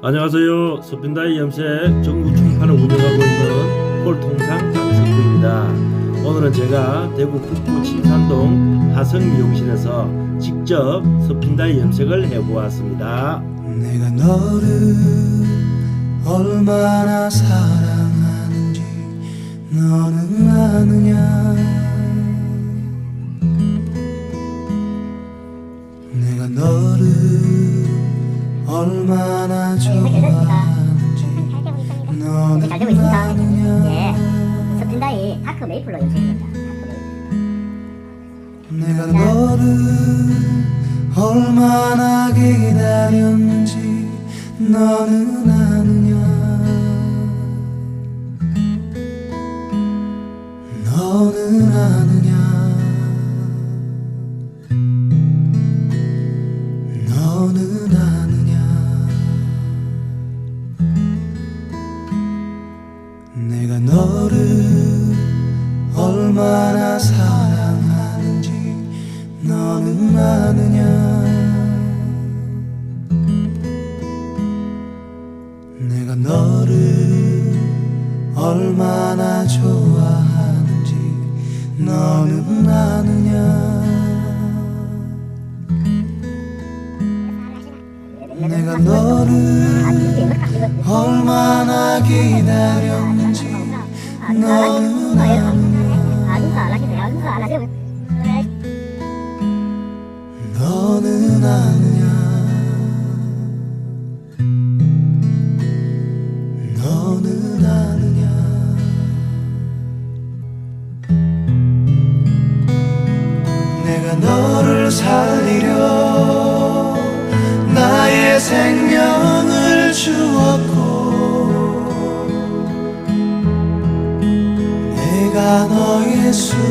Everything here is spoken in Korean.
안녕하세요. 서빈다이 염색 전국 총판을 운영하고 있는 폴통상 강승구입니다. 오늘은 제가 대구 북구 침산동 하성 미용실에서 직접 서핀다이 염색을 해보았습니다. 내가 너를 얼마나 사랑하는지 너는 아느냐 내가 너를 얼마나 좋아하는지 너는 잘 되고 있습니다. 아느냐 예. 서핀다이 다크 메이플로 연출입니다. 내가 너를 얼마나 기다렸는지 너는 아느냐 너는 아느냐 내가 너를 얼마나 사랑하는지 너는 아느냐? 내가 너를 얼마나 좋아하는지 너는 아느냐? 내가 너를 얼마나 기다렸는지 너는 하시네요. 너는 아느냐 내가 너를 살리려 나의 생명을 주었 내가 너의 수